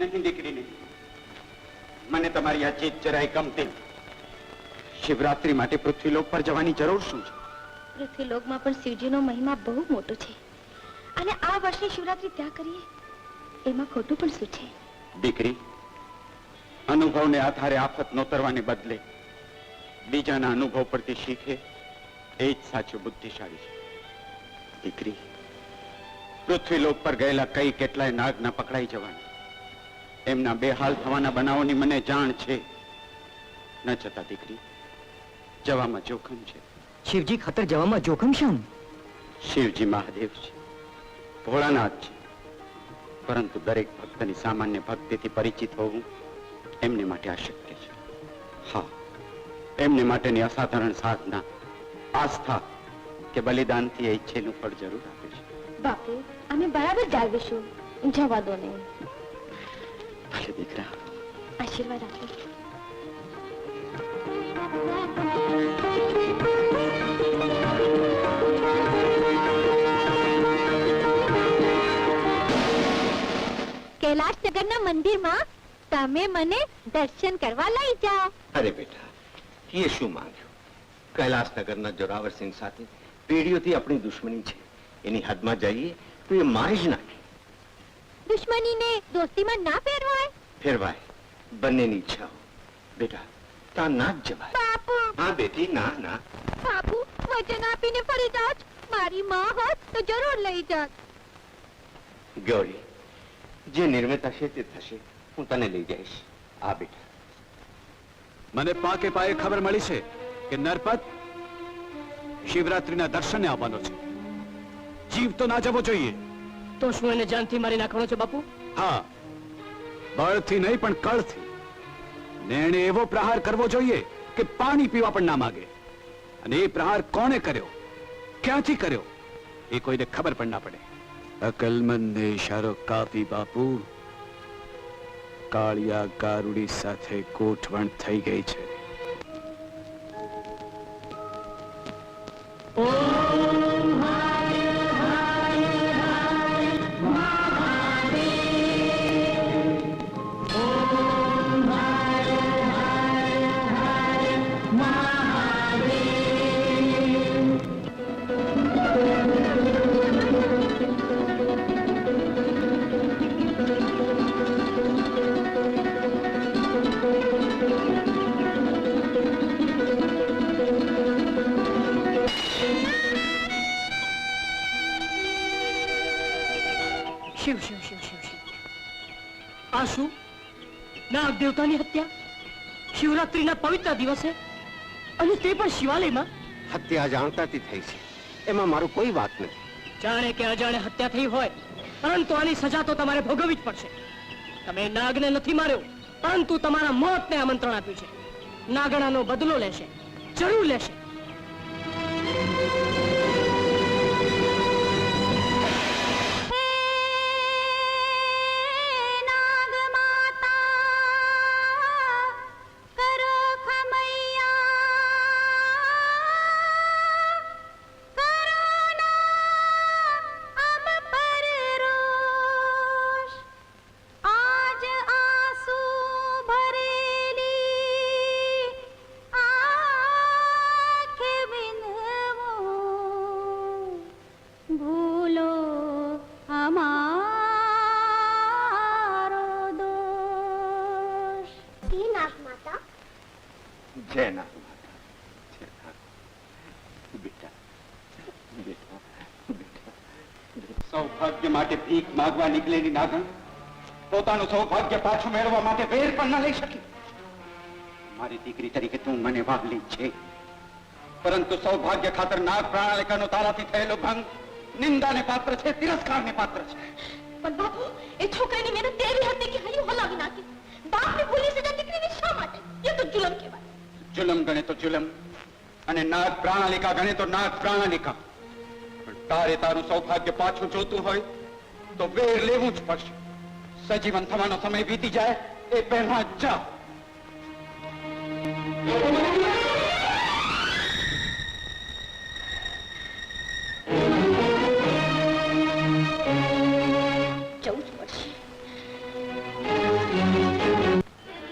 નહીં દીકરીને. મને તમારી આ જીત જરાય ગમતી શિવરાત્રી માટે પૃથ્વીલોક પર જવાની જરૂર શું છે? પૃથ્વીલોકમાં પણ શિવજીનો મહિમા બહુ મોટો છે. અને આ વર્ષે શિવરાત્રી ત્યાં કરીએ એમાં ખોટું પણ શું છે? દીકરી અનુભવને આધારે આફત નોતરવાને બદલે બીજાના અનુભવ પરથી શીખે એ જ સાચું બુદ્ધિશાળી છે. દીકરી પૃથ્વીલોક પર ગયેલા કઈ કેટલાય નાગ ના પકડાઈ જવાના. એમના બેહાલ થવાના બનાવોની મને જાણ છે. ન જતા દીકરી જવામાં જોખમ છે. શિવજી ખતર જવામાં જોખમ શામ? શિવજી મહાદેવ છે. ભોળાનાથ છે. પરંતુ દરેક ભક્તની સામાન્ય ભક્તિથી પરિચિત હોવું એમને માટે અશક્ય છે. હા એમને માટેની અસાધારણ સાધના આસ્થા કે બલિદાનથી એ ઈચ્છેલું ફળ જરૂર આપે છે. બાપુ અમે બરાબર જાળવીશું. જવા દો નહીં. ભલે દીકરા આશીર્વાદ આપો કૈલાશ નગરના મંદિરમાં તમે મને દર્શન કરવા લઈ જાઓ અરે બેટા એ શું માંગ્યું કૈલાસનગરના જોરાવરસિંહ સાથે પેઢીઓથી આપણી દુશ્મની છે એની હદમાં જઈએ તો એ માય જ નાખે દુશ્મનીને દોસ્તીમાં ના ફેરવાય? ફેરવાય. બંનેની ઈચ્છાઓ. બેટા તા ના જ જવાય. બાપુ! હા બેટી ના ના. બાપુ વચન આપીને ફરી જાઓ મારી માં હોત તો જરૂર લઈ જાત. ગૌરી જે નિર્મિત હશે તે થશે. હું તને લઈ જઈશ. આ બેટા. મને પાકે પાયે ખબર મળી છે કે નરપત શિવરાત્રીના દર્શને આવવાનો છે. જીવ તો ના જવો જોઈએ. તો શું એને જાનથી મારી નાખવાનો છે બાપુ? હા બળથી નહીં પણ કળથી. ને એવો પ્રહાર કરવો જોઈએ કે પાણી પીવા પણ ના માગે. અને એ પ્રહાર કોણે કર્યો? ક્યાંથી કર્યો? એ કોઈને ખબર પણ ના પડે. અકલમંદે ઇશારો કાપી બાપુ. કાળિયા ગારુડી સાથે ગોઠવણ થઈ ગઈ છે. શિવ શિવ શિવ શિવ શિવ. આ શું? નાગ દેવતાની હત્યા? શિવરાત્રીના પવિત્ર દિવસે? અને તે પણ શિવાલયમાં? હત્યા જાણતાથી થઈ છે. એમાં મારું કોઈ વાત નથી. જાણે કે અજાણે હત્યા થઈ હોય પરંતુ આની સજા તો તમારે ભોગવવી જ પડશે. તમે નાગને નથી માર્યો પરંતુ તમારા મોતને આમંત્રણ આપ્યું છે. નાગણાનો બદલો લેશે જરૂર લેશે. માટે ભીખ માગવા નીકળેલી નાગણ. પોતાનું સૌભાગ્ય પાછું મેળવવા માટે વેર પણ ન લઈ શકી. મારી દીકરી તરીકે તું મને વાગલી છે. પરંતુ સૌભાગ્ય ખાતર નાગ પ્રણાલિકાનો તારાથી થયેલો ભંગ નિંદાને પાત્ર છે તિરસ્કારને પાત્ર છે. પણ બાપુ એ છોકરાની મહેનત તેવી હતી કે હૈયું હલાવી નાખી? બાપની ભૂલી સજા દીકરીને શા માટે? એ તો જુલમ કહેવાય. જુલમ ગણે તો જુલમ અને નાગ પ્રણાલિકા ગણે તો નાગ પ્રણાલિકા. પણ તારે તારું સૌભાગ્ય પાછું જોતું હોય તો વેર લેવું જ પડશે. સજીવન થવાનો સમય વીતી જાય એ પહેલા જ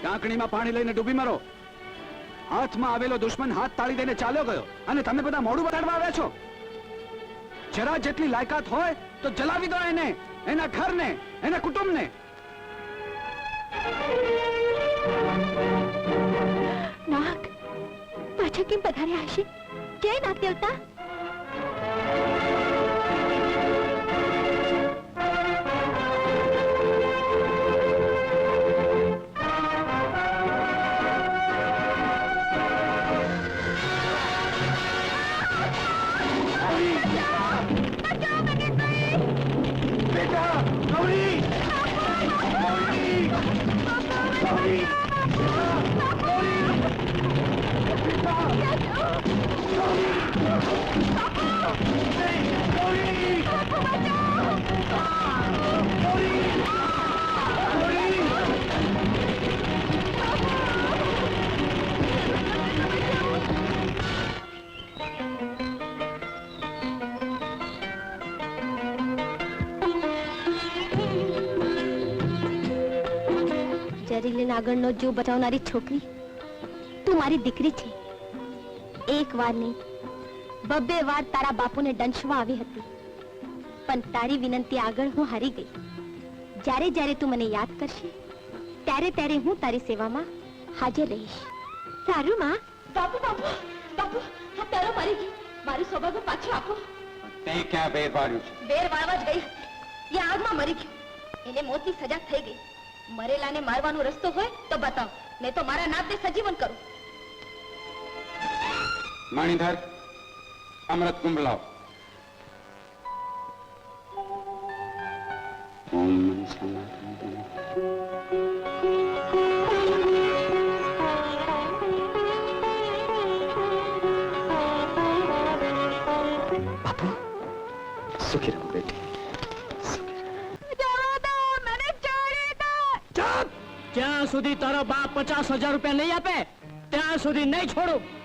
ટાંકણીમાં પાણી લઈને ડૂબી મરો. હાથમાં આવેલો દુશ્મન હાથ તાળી દઈને ચાલ્યો ગયો. અને તમે બધા મોડું બતાડવા આવ્યા છો? જરા જેટલી લાયકાત હોય તો જલાવી દો એને. એના ઘરને એના કુટુંબને. નાગ પાછા કેમ પધાર્યા હશે? જય નાગ દેવતા? જરીલે આગળનો જીવ બચાવનારી છોકરી તું મારી દીકરી છે. એક વાર નહીં બબ્બે વાર તારા બાપુને દંશવા આવી હતી. પણ તારી વિનંતી આગળ હું હારી ગઈ. જ્યારે જ્યારે તું મને યાદ કરશે ત્યારે ત્યારે હું તારી સેવામાં હાજર રહીશ. સારું માં. બાપુ બાપુ બાપુ આ તારો મારી ગઈ મારું સૌભાગ્ય પાછું આપો. તે ક્યાં બેર વાળ્યું છે? બેર વાળવા જ ગઈ. એ આગમાં મરી ગયો. એને મોતની સજા થઈ ગઈ. મરેલાને મારવાનો રસ્તો હોય તો બતાવ. નહીં તો મારા નાતે સજીવન કરું. માણીધર અમૃત કુંભ લાવ ઓમ સુખી રહો બેટી. જ્યાં સુધી તારો બાપ પચાસ હજાર રૂપિયા નહીં આપે ત્યાં સુધી નહીં છોડું.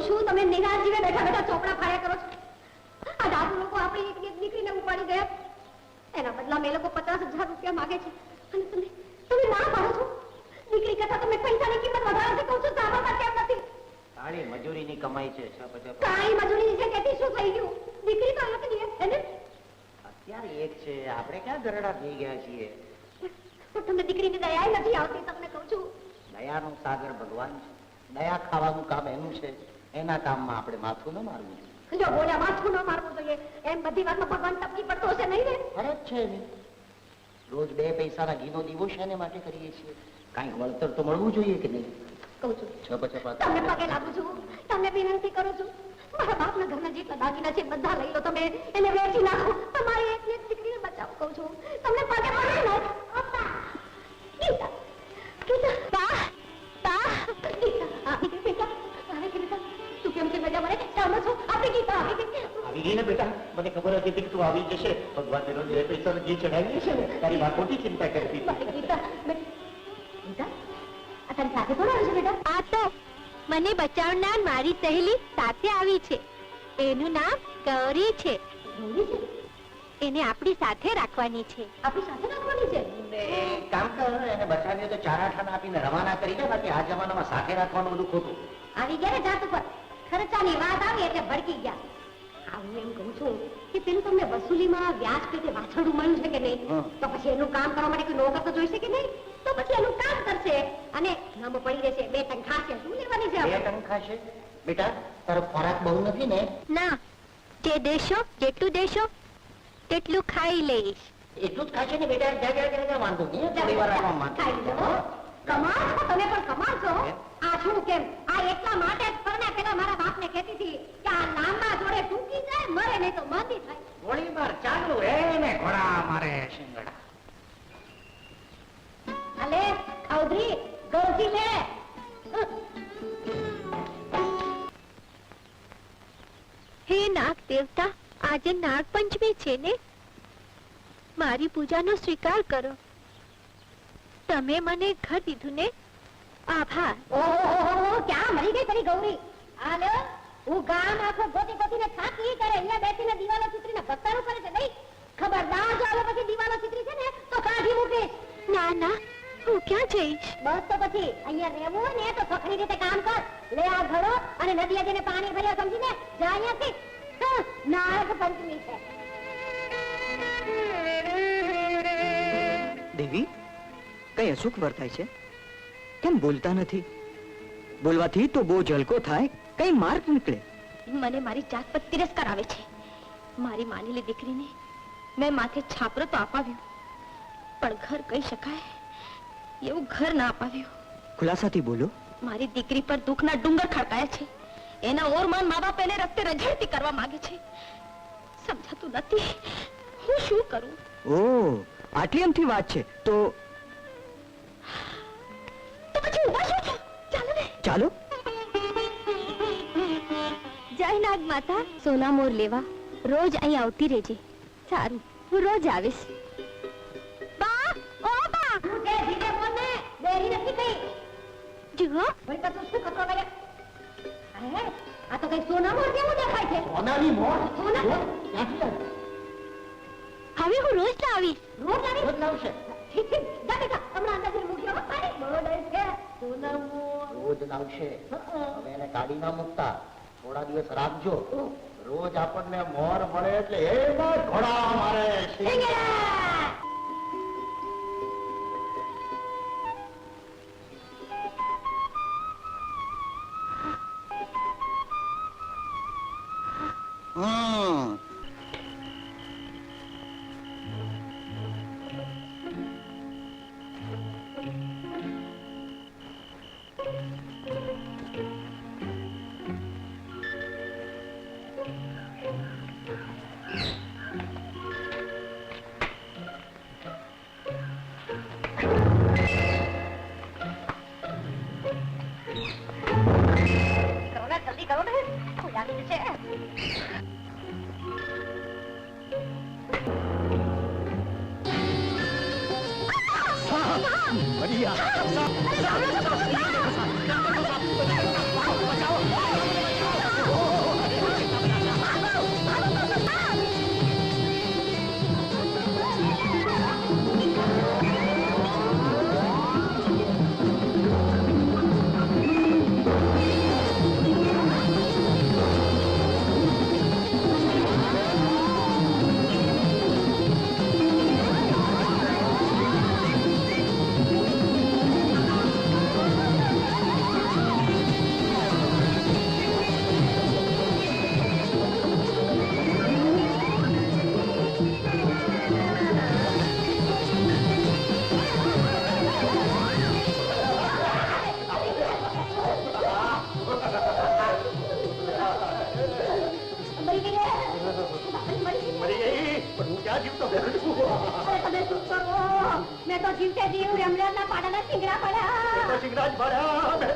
છું શું તમે નિરાશ જીવે બેઠા બેઠા ચોપડા ફાડ્યા કરો છો? આ દાદુ લોકો આપણી એક એક દીકરીને ઉપાડી ગયા. એના બદલા એ લોકો પચાસ હજાર રૂપિયા માગે છે. અને તમે તમે ના પાડો છો? દીકરી કરતા તમે પૈસાની કિંમત વધારે છે કહું છું સારા કેમ નથી? તાળી મજૂરીની કમાઈ છે કાંઈ મજૂરી છે તેથી શું થઈ ગયું? દીકરી તો એકની એક છે ને? અત્યારે એક છે આપણે ક્યાં ગરડા થઈ ગયા છીએ? તમને દીકરીની દયા નથી આવતી તમને કહું છું. દયાનું સાગર ભગવાન છે. દયા ખાવાનું કામ એનું છે. એના કામમાં આપણે માથું ન મારવું જોઈએ. જો બોલ્યા માથું ન મારવું જોઈએ એમ બધી વાતમાં ભગવાન તપકી પડતો હશે નહીં રે ફરજ છે ને રોજ બે પૈસાના ઘીનો દીવો શેને માટે કરીએ છીએ? કાંઈક વળતર તો મળવું જોઈએ કે નહીં? કહું છું. તમને પગે લાગુ છું. તમને વિનંતી કરું છું. મારા બાપના ઘરના જેટલા દાગીના છે બધા લઈ લો તમે. એને વેચી નાખો. તમારી એક દીકરીને બચાવ કહું છું. તમને પગે પડે ને? ને બેટા મને ખબર હતી કે તું આવી જશે. ભગવાન રોજ બે પૈસાનો જે ચડાવીએ છે ને. તારી માં ખોટી ચિંતા કરતી ગીતા ગીતા આ તારી સાથે કોણ આવે છે બેટા? આ તો મને બચાવનાર મારી સહેલી સાથે આવી છે. એનું નામ ગૌરી છે. એને આપણી સાથે રાખવાની છે. આપણી સાથે રાખવાની છે? કામ કર એને બચાવીએ તો ચાર આઠાના આપીને રવાના કરી દે બાકી આ જમાનામાં સાથે રાખવાનું બધું ખોટું. આવી ગયા ને જાત ઉપર. ખર્ચાની વાત આવી એટલે ભડકી ગયા. હા હું એમ કહું છું કે પેલું તમને વસૂલીમાં વ્યાજ પેટે વાછરડું મળ્યું છે કે નહીં? તો પછી એનું કામ કરવા માટે કોઈ નોકર તો જોઈશે કે નહીં? તો પછી એનું કામ કરશે અને નમ પડી રહેશે બે ટંક છે શું લેવાની છે બે આપણે? છે બેટા તારો ખોરાક બહુ નથી ને? ના. જે દેશો જેટલું દેશો તેટલું ખાઈ લઈશ. એટલું જ ખાશે ને બેટા? જા જા જા વાંધો નહીં. થોડી વાર આવવા લો. કમાલ તમે પણ કમાલ છો આ શું કેમ? આ એટલા માટે જ પરના પેલા મારા બાપને કહેતી હતી કે આ લાંબા જોડે ટૂંકી જાય મરે નહીં તો માંદી થાય. ગોળીબાર ચાલુ એને ઘોડા મારે શિંગડા. અલે ખાઉધરી ગૌજી લે હે નાગ દેવતા આજે નાગ પંચમી છે ને? મારી પૂજાનો સ્વીકાર કરો. તમે મને ઘર દીધું ને? આભાર. ઓહો ક્યાં મરી ગઈ તારી ગૌરી? હાલો હું ગામ આખો ગોતી ગોતીને થાકી કરે. અહીંયા બેસીને દિવાલો ચિત્રીને ભક્તાનું કરે છે. નહીં ખબરદાર જો આલો પછી દિવાલો ચિત્રી છે ને તો કાઢી મૂકીશ ના ના હું ક્યાં જઈશ? બસ તો પછી અહીંયા રહેવું હોય ને તો સખરી રીતે કામ કર. લે આ ઘડો અને નદીએ જઈને પાણી ભર્યા સમજીને? જા અહીંયાથી. હા, નાગ પંચમી છે. દેવી કઈ અસુખ વર્તાય છે? કેમ બોલતા નથી? બોલવાથી તો બહુ જલકો થાય. કઈ માર્ગ નીકળે? મને મારી જાત પર તિરસ્કાર આવે છે. મારી માનેલી દીકરીને મેં માથે છાપરો તો અપાવ્યું. પણ ઘર કહી શકાય એવું ઘર ના અપાવ્યું. ખુલાસાથી બોલો. મારી દીકરી પર દુઃખના ડુંગર ખડકાયા છે. એના ઓરમાન મા બાપ એને રસ્તે રઝળતી કરવા માંગે છે. સમજાતું નથી. હું શું કરું? ઓ આટલી એમથી વાત છે. તો ચાલો. જય નાગ માતા. સોના મોર લેવા. રોજ અહીં આવતી રહેજે. સારું હું રોજ આવીશ. બા ઓ બા! કે તે ધીરે બોલ દેરી નથી થઈ જુઓ વળી પાછું શું કરતો કરે હે આ તો કઈ સોના મોર જેવું દેખાય છે? સોનાની મોર? સોના? જો? હવે હું રોજ લાવીશ રોજ લાવીશ રોજ લાવશે રોજ લાવશે હવે એને કાઢી ના મૂકતા થોડા દિવસ રાખજો રોજ આપણને મોર મળે એટલે એમાં ઘોડા મારે હમ. મેં તો જીવતે જીવ રમલાના પાડાના શિંગડા પડ્યા